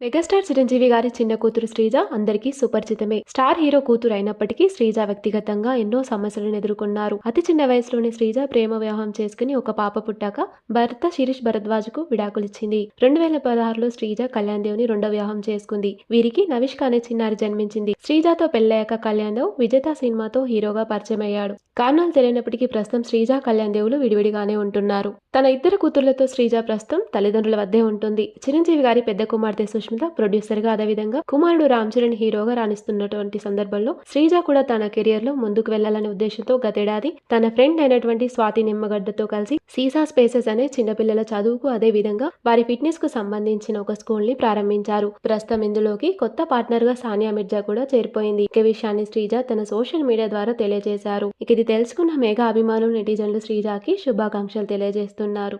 Megastar Chiranjeevi గారి చిన్న కూతురు శ్రీజ అందరికీ సుపరిచితమే. స్టార్ హీరో కూతురు అయినప్పటికీ శ్రీజ వ్యక్తిగతంగా ఎన్నో సమస్యలను ఎదుర్కొన్నారు. అతి చిన్న వయసులోనే శ్రీజ ప్రేమ వివాహం చేసుకుని ఒక పాప పుట్టాక భర్త శిరీష్ భరద్వాజ్కు విడాకులిచ్చింది. రెండు వేల పదహారులో శ్రీజ కళ్యాణ్ దేవుని రెండో వివాహం చేసుకుంది. వీరికి నవిష్క అనే చిన్నారి జన్మించింది. శ్రీజాతో పెళ్ళయ్యాక కళ్యాణ్ దేవ్ విజేత సినిమాతో హీరోగా పరిచయం అయ్యాడు కారణాలు తెలియనప్పటికీ ప్రస్తుతం శ్రీజ కళ్యాణ్ దేవులు విడివిడిగానే ఉంటున్నారు. తన ఇద్దరు కూతుర్లతో శ్రీజ ప్రస్తుతం తల్లిదండ్రుల వద్దే ఉంటుంది. చిరంజీవి గారి పెద్ద కుమార్తె సుష్మిత ప్రొడ్యూసర్గా అదేవిధంగా కుమారుడు రామ్ చరణ్ హీరోగా రాణిస్తున్నటువంటి సందర్భంలో శ్రీజ కూడా తన కెరియర్లో ముందుకు వెళ్ళాలనే ఉద్దేశంతో గతేడాది తన ఫ్రెండ్ అయినటువంటి స్వాతి నిమ్మగడ్డతో కలిసి సీసా స్పేసెస్ అనే చిన్నపిల్లల చదువుకు అదే విధంగా వారి ఫిట్నెస్కు సంబంధించిన ఒక స్కూల్ని ప్రారంభించారు. ప్రస్తుతం ఇందులోకి కొత్త పార్ట్నర్గా సానియా మిర్జా కూడా చేరిపోయింది. ఇక విషయాన్ని శ్రీజ తన సోషల్ మీడియా ద్వారా తెలియజేశారు. ఇక ఇది తెలుసుకున్న మెగా అభిమానులు నెటిజన్లు శ్రీజాకి శుభాకాంక్షలు తెలియజేస్తున్నారు.